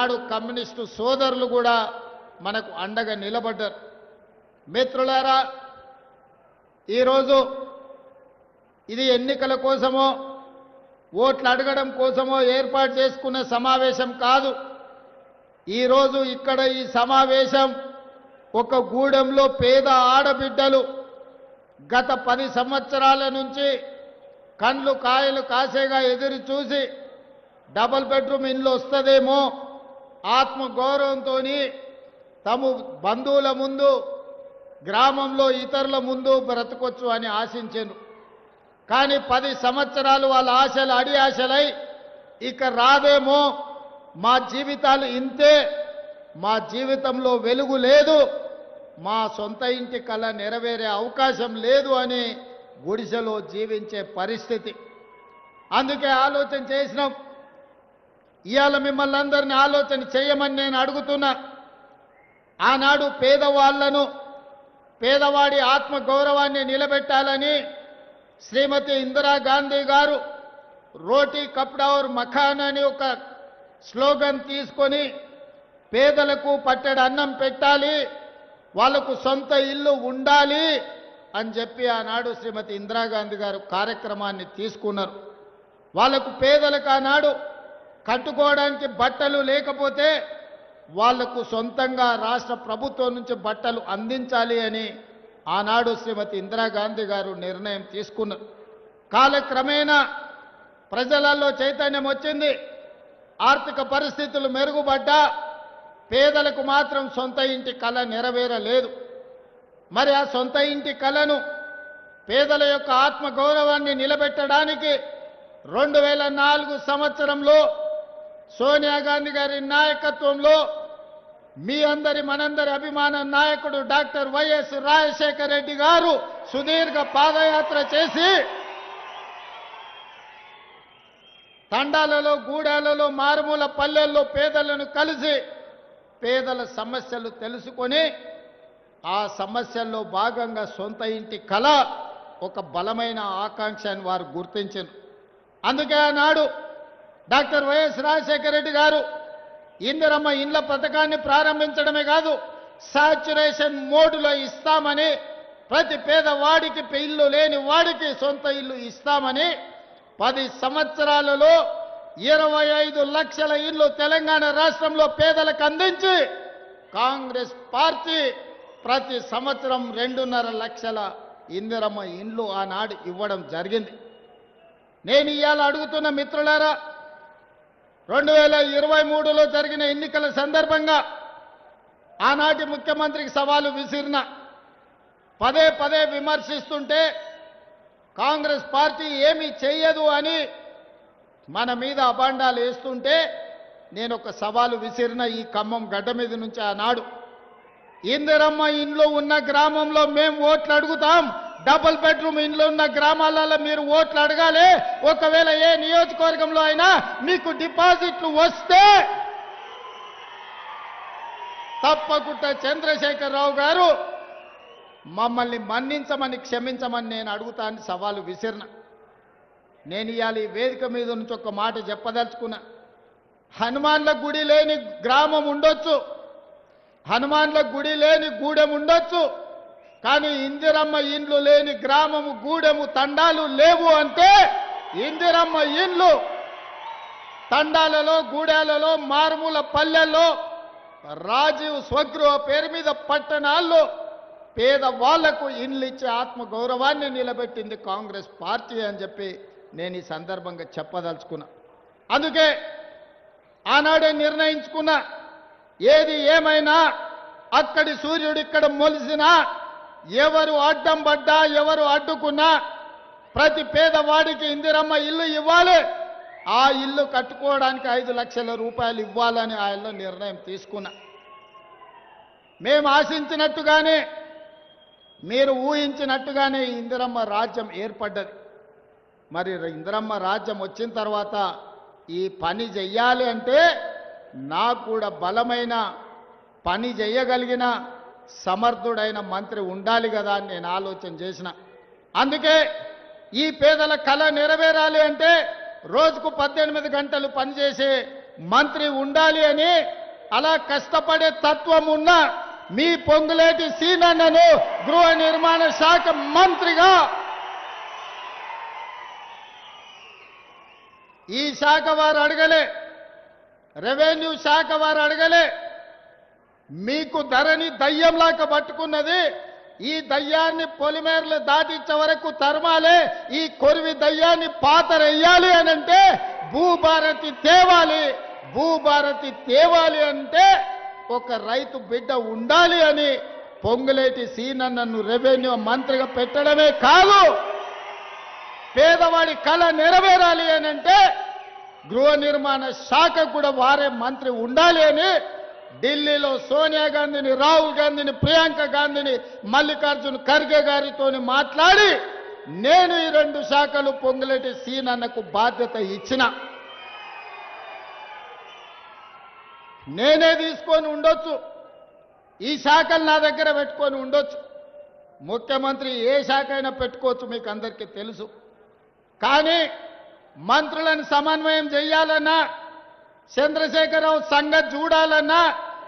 నాడు కమ్యూనిస్టు సోదరులు కూడా మనకు అండగా నిలబడ్డారు. మిత్రులారా ఈరోజు ఇది ఎన్నికల కోసమో ఓట్లు అడగడం కోసమో ఏర్పాటు చేసుకున్న సమావేశం కాదు. ఈరోజు ఇక్కడ ఈ సమావేశం ఒక గూడెంలో పేద ఆడబిడ్డలు గత పది సంవత్సరాల నుంచి కండ్లు కాయలు కాసేగా ఎదురు చూసి డబుల్ బెడ్రూమ్ ఇల్లు వస్తుందేమో ఆత్మగౌరవంతో తమ బంధువుల ముందు గ్రామంలో ఇతరుల ముందు బ్రతకొచ్చు అని ఆశించాను. కానీ పది సంవత్సరాలు వాళ్ళ ఆశలు అడి ఆశలై ఇక రాదేమో మా జీవితాలు ఇంతే మా జీవితంలో వెలుగు లేదు మా సొంత ఇంటి కళ నెరవేరే అవకాశం లేదు అని గుడిసెలో జీవించే పరిస్థితి. అందుకే ఆలోచన చేసినాం ఇవాళ మిమ్మల్ని అందరినీ ఆలోచన చేయమని నేను అడుగుతున్నా. ఆనాడు పేదవాళ్ళను పేదవాడి ఆత్మ గౌరవాన్ని నిలబెట్టాలని శ్రీమతి ఇందిరాగాంధీ గారు రోటీ కప్డా ఔర్ మఖాన్ అని ఒక స్లోగన్ తీసుకొని పేదలకు పట్టెడు అన్నం పెట్టాలి వాళ్ళకు సొంత ఇల్లు ఉండాలి అని చెప్పి ఆనాడు శ్రీమతి ఇందిరాగాంధీ గారు కార్యక్రమాన్ని తీసుకున్నారు. వాళ్ళకు పేదలకు ఆనాడు కట్టుకోవడానికి బట్టలు లేకపోతే వాళ్ళకు సొంతంగా రాష్ట్ర ప్రభుత్వం నుంచి బట్టలు అందించాలి అని ఆనాడు శ్రీమతి ఇందిరాగాంధీ గారు నిర్ణయం తీసుకున్నారు కాలక్రమేణా ప్రజలలో చైతన్యం వచ్చింది. ఆర్థిక పరిస్థితులు మెరుగుపడ్డా పేదలకు మాత్రం సొంత ఇంటి కళ నెరవేరలేదు. మరి ఆ సొంత ఇంటి కళను పేదల యొక్క ఆత్మగౌరవాన్ని నిలబెట్టడానికి రెండు వేల నాలుగు సంవత్సరంలో సోనియా గాంధీ గారి నాయకత్వంలో మీ అందరి మనందరి అభిమాన నాయకుడు డాక్టర్ వైఎస్ రాజశేఖర రెడ్డి గారు సుదీర్ఘ పాదయాత్ర చేసి తండాలలో గూడాలలో మారుమూల పల్లెల్లో పేదలను కలిసి పేదల సమస్యలు తెలుసుకొని ఆ సమస్యల్లో భాగంగా సొంత ఇంటి కళ ఒక బలమైన ఆకాంక్ష అని వారు గుర్తించారు అందుకే ఆనాడు డాక్టర్ వైఎస్ రాజశేఖర రెడ్డి గారు ఇందిరమ్మ ఇండ్ల పథకాన్ని ప్రారంభించడమే కాదు సాచురేషన్ మోడ్లో ఇస్తామని ప్రతి పేదవాడికి ఇల్లు లేని వాడికి సొంత ఇల్లు ఇస్తామని పది సంవత్సరాలలో ఇరవై ఐదు లక్షల ఇల్లు తెలంగాణ రాష్ట్రంలో పేదలకు అందించి కాంగ్రెస్ పార్టీ ప్రతి సంవత్సరం రెండున్నర లక్షల ఇందిరమ్మ ఇండ్లు ఆనాడు ఇవ్వడం జరిగింది. నేను ఇవాళ అడుగుతున్న మిత్రులారా రెండు వేల ఇరవై మూడులో జరిగిన ఎన్నికల సందర్భంగా ఆనాటి ముఖ్యమంత్రికి సవాలు విసిరిన పదే పదే విమర్శిస్తుంటే కాంగ్రెస్ పార్టీ ఏమీ చేయదు అని మన మీద అబాండాలు వేస్తుంటే నేను ఒక సవాలు విసిరిన ఈ ఖమ్మం గడ్డ మీద నుంచి ఆనాడు. ఇందిరమ్మ ఇంట్లో ఉన్న గ్రామంలో మేము ఓట్లు అడుగుతాం డబుల్ బెడ్రూమ్ ఇండ్లు ఉన్న గ్రామాలలో మీరు ఓట్లు అడగాలి. ఒకవేళ ఏ నియోజకవర్గంలో అయినా మీకు డిపాజిట్లు వస్తే తప్పకుండా చంద్రశేఖరరావు గారు మమ్మల్ని మన్నించమని క్షమించమని నేను అడుగుతానని సవాలు విసిరిన. నేను ఇవాళ ఈ వేదిక మీద నుంచి ఒక మాట చెప్పదలుచుకున్నా. హనుమాన్ల గుడి లేని గ్రామం ఉండొచ్చు. హనుమాన్ల గుడి లేని గూడెం ఉండొచ్చు. కానీ ఇందిరమ్మ ఇండ్లు లేని గ్రామము గూడెము తండాలు లేవు అంటే ఇందిరమ్మ ఇండ్లు తండాలలో గూడాలలో మారుమూల పల్లెల్లో రాజీవ్ స్వగృహ పేరు మీద పట్టణాల్లో పేద వాళ్ళకు ఇండ్లు ఇచ్చే ఆత్మగౌరవాన్ని నిలబెట్టింది కాంగ్రెస్ పార్టీ అని చెప్పి నేను ఈ సందర్భంగా చెప్పదలుచుకున్నా. అందుకే ఆనాడే నిర్ణయించుకున్నా ఏది ఏమైనా అక్కడి సూర్యుడు ఇక్కడ మొలిసినా ఎవరు అడ్డం పడ్డా ఎవరు అడ్డుకున్నా ప్రతి పేదవాడికి ఇందిరమ్మ ఇల్లు ఇవ్వాలి. ఆ ఇల్లు కట్టుకోవడానికి ఐదు లక్షల రూపాయలు ఇవ్వాలని ఆయన నిర్ణయం తీసుకున్నా. మేము ఆశించినట్టుగానే మీరు ఊహించినట్టుగానే ఇందిరమ్మ రాజ్యం ఏర్పడ్డది. మరి ఇందిరమ్మ రాజ్యం వచ్చిన తర్వాత ఈ పని చెయ్యాలి అంటే నాకు కూడా బలమైన పని చేయగలిగిన సమర్థుడైన మంత్రి ఉండాలి కదా అని నేను ఆలోచన చేసిన. అందుకే ఈ పేదల కళ నెరవేరాలి అంటే రోజుకు పద్దెనిమిది గంటలు పనిచేసే మంత్రి ఉండాలి అని అలా కష్టపడే తత్వం ఉన్న మీ పొంగులేటి సీనన్నను గృహ నిర్మాణ శాఖ మంత్రిగా ఈ శాఖ వారు అడగలే రెవెన్యూ శాఖ వారు అడగలే మీకు ధరని దయ్యంలాగా పట్టుకున్నది. ఈ దయ్యాన్ని పొలిమేరలు దాటించే వరకు తరమాలే ఈ కొరివి దయ్యాన్ని పాతరెయ్యాలి అని అంటే భూభారతి తేవాలి. భూభారతి తేవాలి అంటే ఒక రైతు బిడ్డ ఉండాలి అని పొంగులేటి సీనన్నను రెవెన్యూ మంత్రిగా పెట్టడమే కాదు. పేదవాడి కళ నెరవేరాలి అని అంటే గృహ నిర్మాణ శాఖ కూడా వారే మంత్రి ఉండాలి అని ఢిల్లీలో సోనియా గాంధీని రాహుల్ గాంధీని ప్రియాంక గాంధీని మల్లికార్జున్ ఖర్గే గారితో మాట్లాడి నేను ఈ రెండు శాఖలు పొంగులేటి సీనన్నకు బాధ్యత ఇచ్చిన. నేనే తీసుకొని ఉండొచ్చు. ఈ శాఖలు నా దగ్గర పెట్టుకొని ఉండొచ్చు. ముఖ్యమంత్రి ఏ శాఖ అయినా పెట్టుకోవచ్చు మీకు అందరికీ తెలుసు. కానీ మంత్రులను సమన్వయం చేయాలన్నా చంద్రశేఖరరావు సంగతి చూడాలన్నా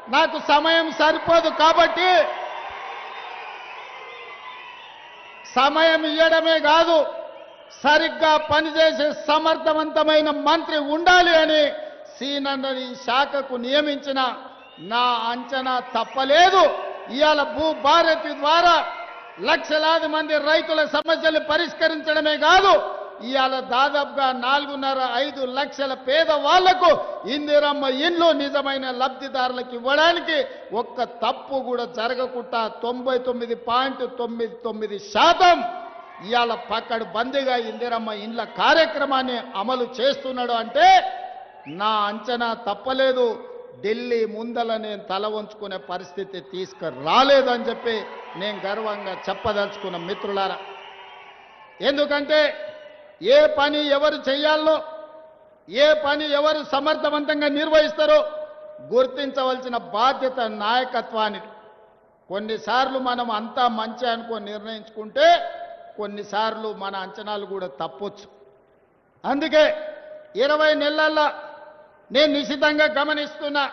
నాకు సమయం సరిపోదు కాబట్టి సమయం ఇవ్వడమే కాదు సరిగ్గా పనిచేసే సమర్థవంతమైన మంత్రి ఉండాలి అని సీనన్నని ఈ శాఖకు నియమించిన నా అంచనా తప్పలేదు. ఇవాళ భూభారతి ద్వారా లక్షలాది మంది రైతుల సమస్యలు పరిష్కరించడమే కాదు ఇవాళ దాదాపుగా నాలుగున్నర ఐదు లక్షల పేదవాళ్ళకు ఇందిరమ్మ ఇండ్లు నిజమైన లబ్ధిదారులకు ఇవ్వడానికి ఒక్క తప్పు కూడా జరగకుండా తొంభై తొమ్మిది పాయింట్ తొమ్మిది తొమ్మిది శాతం ఇవాళ పక్కడు బందీగా ఇందిరమ్మ ఇండ్ల కార్యక్రమాన్ని అమలు చేస్తున్నాడు అంటే నా అంచనా తప్పలేదు. ఢిల్లీ ముందల నేను తల వంచుకునే పరిస్థితి తీసుకురాలేదని చెప్పి నేను గర్వంగా చెప్పదలుచుకున్న మిత్రులారా. ఎందుకంటే ఏ పని ఎవరు చేయాలో ఏ పని ఎవరు సమర్థవంతంగా నిర్వహిస్తారో గుర్తించవలసిన బాధ్యత నాయకత్వానికి కొన్నిసార్లు మనం అంతా మంచి అనుకొని నిర్ణయించుకుంటే కొన్నిసార్లు మన అంచనాలు కూడా తప్పొచ్చు. అందుకే ఇరవై నెలల్లో నేను నిశితంగా గమనిస్తున్నా.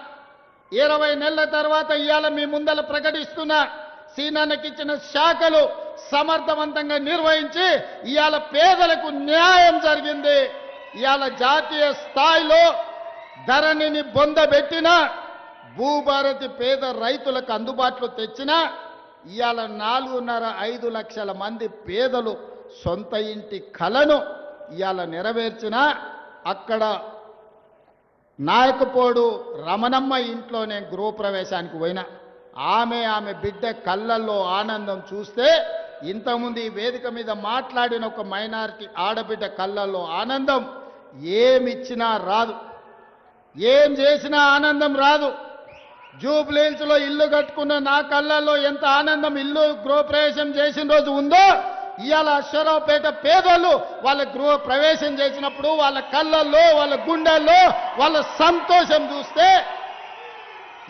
ఇరవై నెలల తర్వాత ఇవాళ మీ ముందల ప్రకటిస్తున్నా. సీనానికి ఇచ్చిన శాఖలు సమర్థవంతంగా నిర్వహించి ఇవాళ పేదలకు న్యాయం జరిగింది. ఇవాళ జాతీయ స్థాయిలో ధరణిని బొందబెట్టిన భూభారతి పేద రైతులకు అందుబాటులో తెచ్చిన ఇవాళ నాలుగున్నర ఐదు లక్షల మంది పేదలు సొంత ఇంటి కలను ఇవాళ నెరవేర్చిన అక్కడ నాయకపోడు రమణమ్మ ఇంట్లో నేను గృహప్రవేశానికి పోయినా. ఆమె ఆమె బిడ్డ కళ్ళల్లో ఆనందం చూస్తే ఇంతకుముందు ఈ వేదిక మీద మాట్లాడిన ఒక మైనారిటీ ఆడబిడ్డ కళ్ళల్లో ఆనందం ఏమిచ్చినా రాదు. ఏం చేసినా ఆనందం రాదు. జూబ్లీహిల్స్లో ఇల్లు కట్టుకున్న నా కళ్ళల్లో ఎంత ఆనందం ఇల్లు గృహప్రవేశం చేసిన రోజు ఉందో ఇవాళ అశ్వరావుపేట పేదోళ్ళు వాళ్ళ గృహ ప్రవేశం చేసినప్పుడు వాళ్ళ కళ్ళల్లో వాళ్ళ గుండెల్లో వాళ్ళ సంతోషం చూస్తే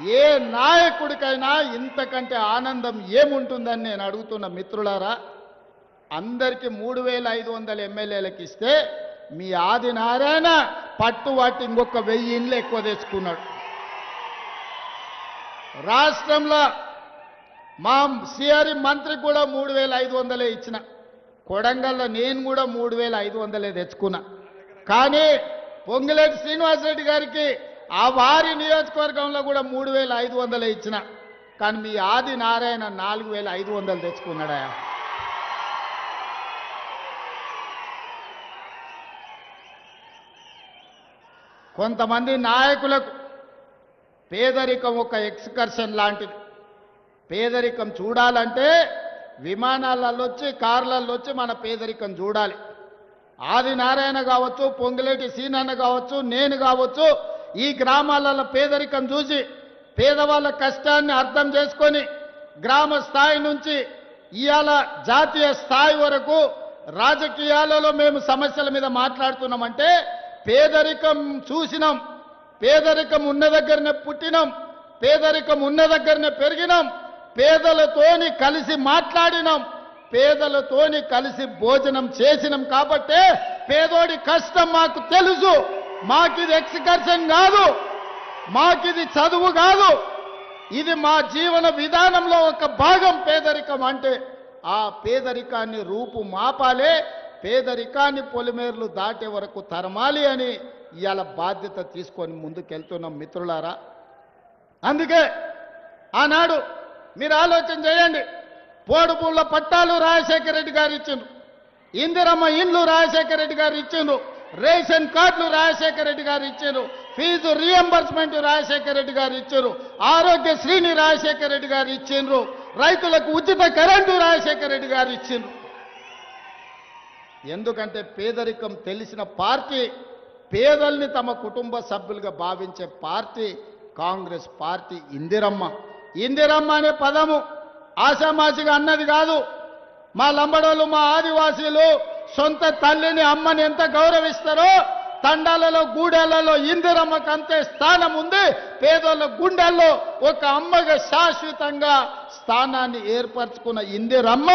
ఏ నాయకుడికైనా ఇంతకంటే ఆనందం ఏముంటుందని నేను అడుగుతున్న మిత్రులారా అందరికీ మూడు వేల ఐదు వందల ఎమ్మెల్యేలకు ఇస్తే మీ ఆదినారాయణ పట్టువాటి పట్టు వాటి ఇంకొక వెయ్యి ఇండ్లు ఎక్కువ తెచ్చుకున్నాడు. రాష్ట్రంలో మా సిఆర్ఈ మంత్రి కూడా మూడు వేల ఐదు వందలే ఇచ్చిన. కొడంగల్లో నేను కూడా మూడు వేల ఐదు వందలే తెచ్చుకున్నా. కానీ పొంగిలేటి శ్రీనివాసరెడ్డి గారికి ఆ వారి నియోజకవర్గంలో కూడా మూడు వేల ఐదు వందలే ఇచ్చిన. కానీ మీ ఆది నారాయణ నాలుగు వేల ఐదు వందలు తెచ్చుకున్నాడా? కొంతమంది నాయకులకు పేదరికం ఒక ఎక్స్కర్షన్ లాంటిది. పేదరికం చూడాలంటే విమానాలలో వచ్చి కార్లలో వచ్చి మన పేదరికం చూడాలి. ఆది నారాయణ కావచ్చు పొంగులేటి సీనన్న కావచ్చు నేను కావచ్చు ఈ గ్రామాలలో పేదరికం చూసి పేదవాళ్ళ కష్టాన్ని అర్థం చేసుకొని గ్రామ స్థాయి నుంచి ఇవాళ జాతీయ స్థాయి వరకు రాజకీయాలలో మేము సమస్యల మీద మాట్లాడుతున్నామంటే పేదరికం చూసినాం పేదరికం ఉన్న దగ్గరనే పుట్టినాం పేదరికం ఉన్న దగ్గరనే పెరిగినాం పేదలతోని కలిసి మాట్లాడినాం పేదలతోని కలిసి భోజనం చేసినాం కాబట్టే పేదోడి కష్టం మాకు తెలుసు. మాకిది ఎక్స్కర్షన్ కాదు మాకిది చదువు కాదు. ఇది మా జీవన విధానంలో ఒక భాగం పేదరికం అంటే ఆ పేదరికాన్ని రూపు మాపాలే పేదరికాన్ని పొలిమేర్లు దాటే వరకు తరమాలి అని ఇవాళ బాధ్యత తీసుకొని ముందుకెళ్తున్నాం మిత్రులారా. అందుకే ఆనాడు మీరు ఆలోచన చేయండి. పోడుపూళ్ళ పట్టాలు రాజశేఖర రెడ్డి గారు ఇచ్చిండ్రు. ఇందిరమ్మ ఇండ్లు రాజశేఖర రెడ్డి గారు ఇచ్చిండ్రు. రేషన్ కార్డులు రాజశేఖర రెడ్డి గారు ఇచ్చారు. ఫీజు రియంబర్స్మెంట్ రాజశేఖర రెడ్డి గారు ఇచ్చారు. ఆరోగ్యశ్రీని రాజశేఖర రెడ్డి గారు ఇచ్చిండ్రు రైతులకు ఉచిత కరెంటు రాజశేఖర రెడ్డి గారు ఇచ్చిండ్రు ఎందుకంటే పేదరికం తెలిసిన పార్టీ పేదల్ని తమ కుటుంబ సభ్యులుగా భావించే పార్టీ కాంగ్రెస్ పార్టీ ఇందిరమ్మ. ఇందిరమ్మ అనే పదము ఆశామాసిగా అన్నది కాదు. మా లంబడోళ్ళు మా ఆదివాసీలు సొంత తల్లిని అమ్మని ఎంత గౌరవిస్తారో తండాలలో గూడెలలో ఇందిరమ్మకు అంతే స్థానం ఉంది. పేదోళ్ళ గుండెల్లో ఒక అమ్మగా శాశ్వతంగా స్థానాన్ని ఏర్పరచుకున్న ఇందిరమ్మ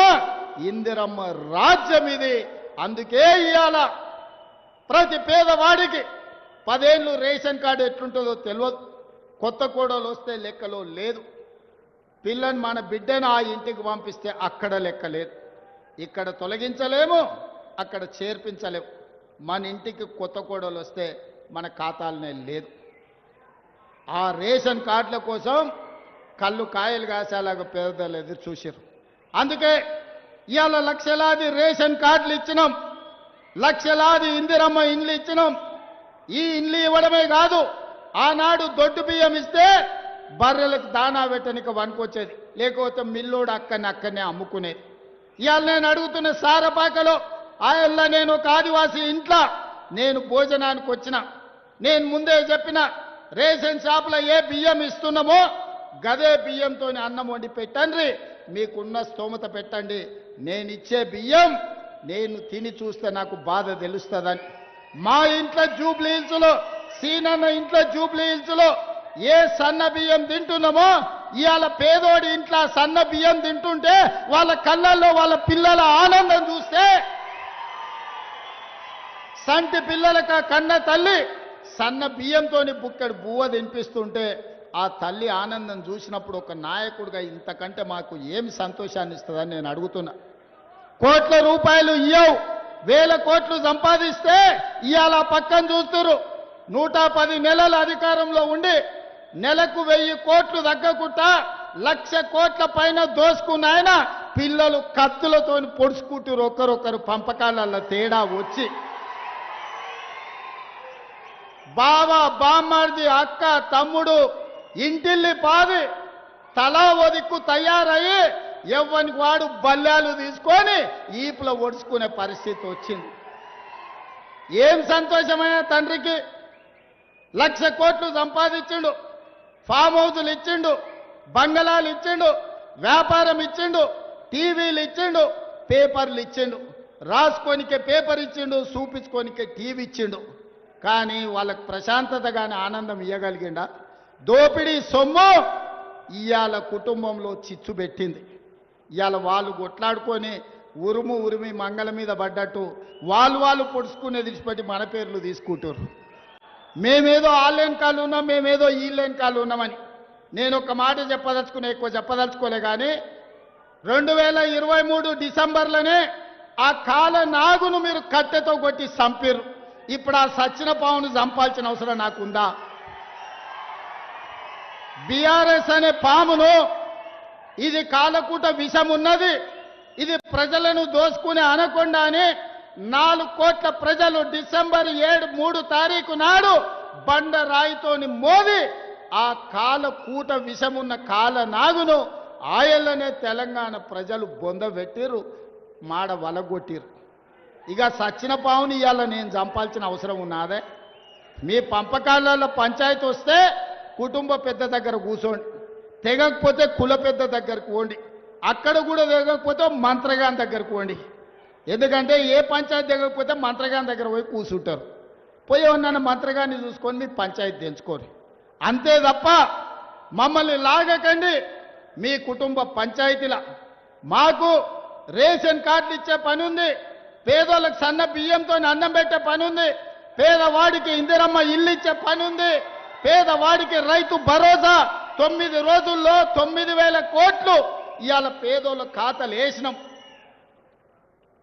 ఇందిరమ్మ రాజ్యం ఇది. అందుకే ఇవాళ ప్రతి పేదవాడికి పదేళ్ళు రేషన్ కార్డు ఎట్లుంటుందో తెలియదు. కొత్త కూడలు వస్తే లెక్కలో లేదు. పిల్లని మన బిడ్డను ఆ ఇంటికి పంపిస్తే అక్కడ లెక్క లేదు. ఇక్కడ తొలగించలేము. అక్కడ చేర్పించలేవు. మన ఇంటికి కొత్త కోడలు వస్తే మన ఖాతాలనే లేదు. ఆ రేషన్ కార్డుల కోసం కళ్ళు కాయలు కాసేలాగా పేదలు ఎదురు చూసారు అందుకే ఇవాళ లక్షలాది రేషన్ కార్డులు ఇచ్చినాం. లక్షలాది ఇందిరమ్మ ఇండ్లు ఇచ్చినాం. ఈ ఇండ్లు ఇవ్వడమే కాదు ఆనాడు దొడ్డు బియ్యం ఇస్తే బర్రెలకు దానా పెట్టనికి వనుకొచ్చేది లేకపోతే మిల్లోడు అక్కని అక్కనే అమ్ముకునేది. ఇవాళ నేను అడుగుతున్న సారపాకలో ఆయల్ల నేను ఒక ఆదివాసి ఇంట్లో నేను భోజనానికి వచ్చిన. నేను ముందే చెప్పిన రేషన్ షాపులో ఏ బియ్యం ఇస్తున్నామో గదే బియ్యంతో అన్నం వండి పెట్టండి మీకున్న స్తోమత పెట్టండి. నేను ఇచ్చే బియ్యం నేను తిని చూస్తే నాకు బాధ తెలుస్తుందని. మా ఇంట్లో జూబ్లీ హిల్స్లో సీనన్న ఇంట్లో జూబ్లీ హిల్స్లో ఏ సన్న బియ్యం తింటున్నామో ఇవాళ పేదోడి ఇంట్లో సన్న బియ్యం తింటుంటే వాళ్ళ కళ్ళల్లో వాళ్ళ పిల్లల ఆనందం చూస్తే సంటి పిల్లలక కన్న తల్లి సన్న బియ్యంతోని బుక్కడు బువ్వ తినిపిస్తుంటే ఆ తల్లి ఆనందం చూసినప్పుడు ఒక నాయకుడిగా ఇంతకంటే మాకు ఏమి సంతోషాన్ని ఇస్తుందని నేను అడుగుతున్నా. కోట్ల రూపాయలు ఇయ్యవు. వేల కోట్లు సంపాదిస్తే ఇవాళ పక్కన చూస్తురు నూట పది నెలల అధికారంలో ఉండి నెలకు వెయ్యి కోట్లు తగ్గకుండా లక్ష కోట్ల పైన దోసుకున్న ఆయన పిల్లలు కత్తులతో పొడుచుకుంటారు ఒకరొకరు పంపకాలలో తేడా వచ్చి బావ బామ్మర్ది అక్క తమ్ముడు ఇంటిల్లి పాది తలా ఒదిక్కు తయారయ్యి ఎవ్వనికి వాడు బల్లాలు తీసుకొని ఈపులో ఒడుచుకునే పరిస్థితి వచ్చింది. ఏం సంతోషమైన తండ్రికి లక్ష కోట్లు సంపాదించిండు ఫామ్ హౌజులు ఇచ్చిండు బంగళాలు ఇచ్చిండు వ్యాపారం ఇచ్చిండు టీవీలు ఇచ్చిండు పేపర్లు ఇచ్చిండు రాసుకోనికే పేపర్ ఇచ్చిండు చూపించుకోనికే టీవీ ఇచ్చిండు. కానీ వాళ్ళకు ప్రశాంతత కానీ ఆనందం ఇవ్వగలిగిండా దోపిడీ సొమ్ము ఇవాళ కుటుంబంలో చిచ్చు పెట్టింది. ఇవాళ వాళ్ళు కొట్లాడుకొని ఉరుము ఉరిమి మంగళ మీద పడ్డట్టు వాళ్ళు వాళ్ళు పొడుచుకునే విడిచిపెట్టి మన పేర్లు తీసుకుంటారు మేమేదో ఆన్లైన్ కాళ్ళు ఉన్నాం మేమేదో ఈ లైన్ కాళ్ళు ఉన్నామని. నేను ఒక మాట చెప్పదలుచుకునే ఎక్కువ చెప్పదలుచుకోలే కానీ రెండు వేల ఇరవై మూడు డిసెంబర్లోనే ఆ కాల నాగును మీరు కట్టెతో కొట్టి చంపిర్రు. ఇప్పుడు ఆ సచ్చిన పావును చంపాల్సిన అవసరం నాకుందా? బీఆర్ఎస్ అనే పామును ఇది కాలకూట విషం ఉన్నది ఇది ప్రజలను దోసుకునే అనకుండానే అని నాలుగు కోట్ల ప్రజలు డిసెంబర్ ఏడు మూడు తారీఖు నాడు బండ రాయితోని మోది ఆ కాలకూట విషమున్న కాల నాగును ఆయలనే తెలంగాణ ప్రజలు బొందబెట్టిర్రు మాడ వలగొట్టిరు ఇక సచ్చిన పావుని ఇవాళ నేను చంపాల్సిన అవసరం ఉన్నదే? మీ పంపకాలలో పంచాయతీ వస్తే కుటుంబ పెద్ద దగ్గర కూర్చోండి తెగకపోతే కుల పెద్ద దగ్గరకు పోండి. అక్కడ కూడా తెగకపోతే మంత్రగాని దగ్గరకు పోండి. ఎందుకంటే ఏ పంచాయతీ తెగకపోతే మంత్రగాని దగ్గర పోయి కూర్చుంటారు పోయి ఉన్న మంత్రగాన్ని చూసుకొని మీరు పంచాయతీ తెంచుకోరు. అంతే తప్ప మమ్మల్ని లాగకండి. మీ కుటుంబ పంచాయతీల మాకు రేషన్ కార్డులు ఇచ్చే పని ఉంది. పేదోళ్ళకి సన్న బియ్యంతో అన్నం పెట్టే పని ఉంది పేదవాడికి ఇందిరమ్మ ఇల్లు ఇచ్చే పని ఉంది పేదవాడికి రైతు భరోసా. తొమ్మిది రోజుల్లో తొమ్మిది వేల కోట్లు ఇవాళ పేదోళ్ళ ఖాతాలు వేసినాం.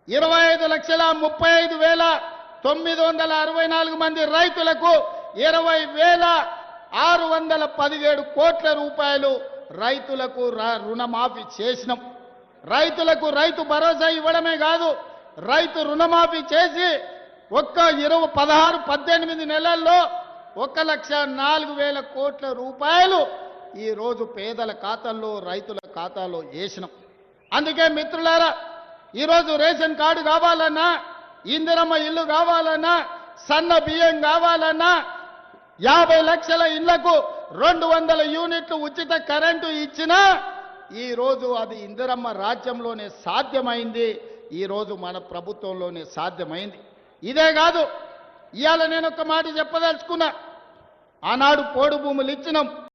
ఇరవై ఐదు లక్షల ముప్పై ఐదు వేల తొమ్మిది వందల అరవై నాలుగు మంది రైతులకు ఇరవై వేల ఆరు వందల పదిహేడు కోట్ల రూపాయలు రైతులకు ర- రుణమాఫీ చేసినాం. రైతులకు రైతు భరోసా ఇవ్వడమే కాదు రైతు రుణమాఫీ చేసి ఒక్క ఇరవై పదహారు పద్దెనిమిది నెలల్లో ఒక లక్ష నాలుగు వేల కోట్ల రూపాయలు ఈరోజు పేదల ఖాతాల్లో రైతుల ఖాతాలో వేసినాం. అందుకే మిత్రులారా ఈరోజు రేషన్ కార్డు కావాలన్నా ఇందిరమ్మ ఇల్లు కావాలన్నా సన్న బియ్యం కావాలన్నా యాభై లక్షల ఇళ్ళకు రెండు వందల యూనిట్లు ఉచిత కరెంటు ఇచ్చినా ఈరోజు అది ఇందిరమ్మ రాజ్యంలోనే సాధ్యమైంది. ఈ రోజు మన ప్రభుత్వంలోనే సాధ్యమైంది. ఇదే కాదు ఇవాళ నేను ఒక మాట చెప్పదలుచుకున్నా. ఆనాడు పోడు భూములు ఇచ్చినాం.